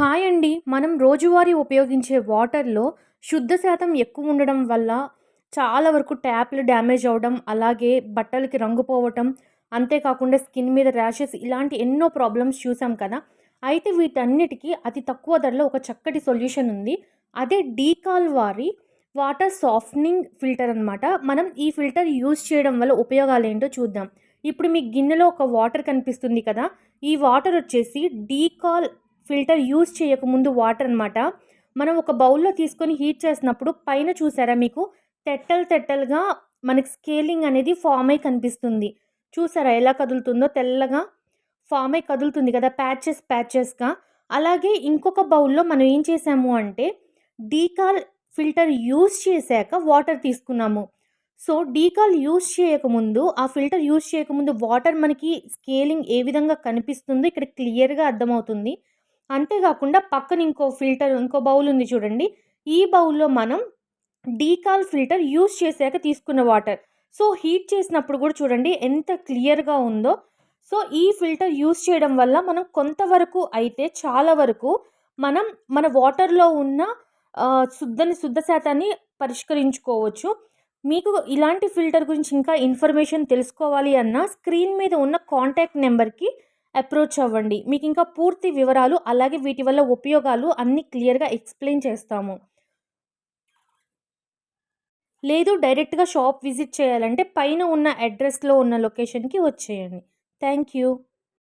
Hi అండి మనం రోజువారీ ఉపయోగించే వాటర్లో శుద్ధ శాతం ఎక్కువ ఉండడం వల్ల చాలా వరకు ట్యాప్లు డ్యామేజ్ అవ్వడం అలాగే బట్టలకి రంగు పోవటం అంతేకాకుండా స్కిన్ మీద ర్యాషెస్ ఇలాంటి ఎన్నో ప్రాబ్లమ్స్ చూసాం కదా. అయితే వీటన్నిటికీ అతి తక్కువ ధరలో ఒక చక్కటి సొల్యూషన్ ఉంది. అదే డీకాల్ వారి వాటర్ సాఫ్ట్నింగ్ ఫిల్టర్ అనమాట మనం ఈ ఫిల్టర్ యూజ్ చేయడం వల్ల ఉపయోగాలు ఏంటో చూద్దాం. ఇప్పుడు మీ గిన్నెలో ఒక వాటర్ కనిపిస్తుంది కదా. ఈ వాటర్ వచ్చేసి డీకాల్ ఫిల్టర్ యూజ్ చేయకముందు వాటర్ అనమాట మనం ఒక బౌల్లో తీసుకొని హీట్ చేసినప్పుడు పైన చూసారా మీకు? తెట్టలు తెట్టలుగా మనకి స్కేలింగ్ అనేది ఫామ్ అయి కనిపిస్తుంది. చూసారా ఎలా కదులుతుందో? తెల్లగా ఫామ్ అయి కదులుతుంది కదా ప్యాచెస్ ప్యాచెస్గా. అలాగే ఇంకొక బౌల్లో మనం ఏం చేసాము అంటే డీకాల్ ఫిల్టర్ యూజ్ చేశాక వాటర్ తీసుకున్నాము. సో డీకాల్ యూజ్ చేయకముందు ఆ ఫిల్టర్ యూజ్ చేయకముందు వాటర్ మనకి స్కేలింగ్ ఏ విధంగా కనిపిస్తుందో ఇక్కడ క్లియర్గా అర్థమవుతుంది. అంతేకాకుండా పక్కన ఇంకో ఫిల్టర్ ఇంకో బౌల్ ఉంది చూడండి. ఈ బౌల్లో మనం డీకాల్ ఫిల్టర్ యూజ్ చేశాక తీసుకున్న వాటర్. సో హీట్ చేసినప్పుడు కూడా చూడండి ఎంత క్లియర్గా ఉందో. సో ఈ ఫిల్టర్ యూస్ చేయడం వల్ల మనం కొంతవరకు అయితే చాలా వరకు మనం మన వాటర్లో ఉన్న శుద్ధని శుద్ధ శాతాన్ని పరిష్కరించుకోవచ్చు. మీకు ఇలాంటి ఫిల్టర్ గురించి ఇంకా ఇన్ఫర్మేషన్ తెలుసుకోవాలి అన్న స్క్రీన్ మీద ఉన్న కాంటాక్ట్ నెంబర్కి అప్రోచ్ అవ్వండి. మీకు ఇంకా పూర్తి వివరాలు అలాగే వీటి వల్ల ఉపయోగాలు అన్నీ క్లియర్గా ఎక్స్ప్లెయిన్ చేస్తాము. లేదు డైరెక్ట్గా షాప్ విజిట్ చేయాలంటే పైన ఉన్న అడ్రస్లో ఉన్న లొకేషన్కి వచ్చేయండి. Thank you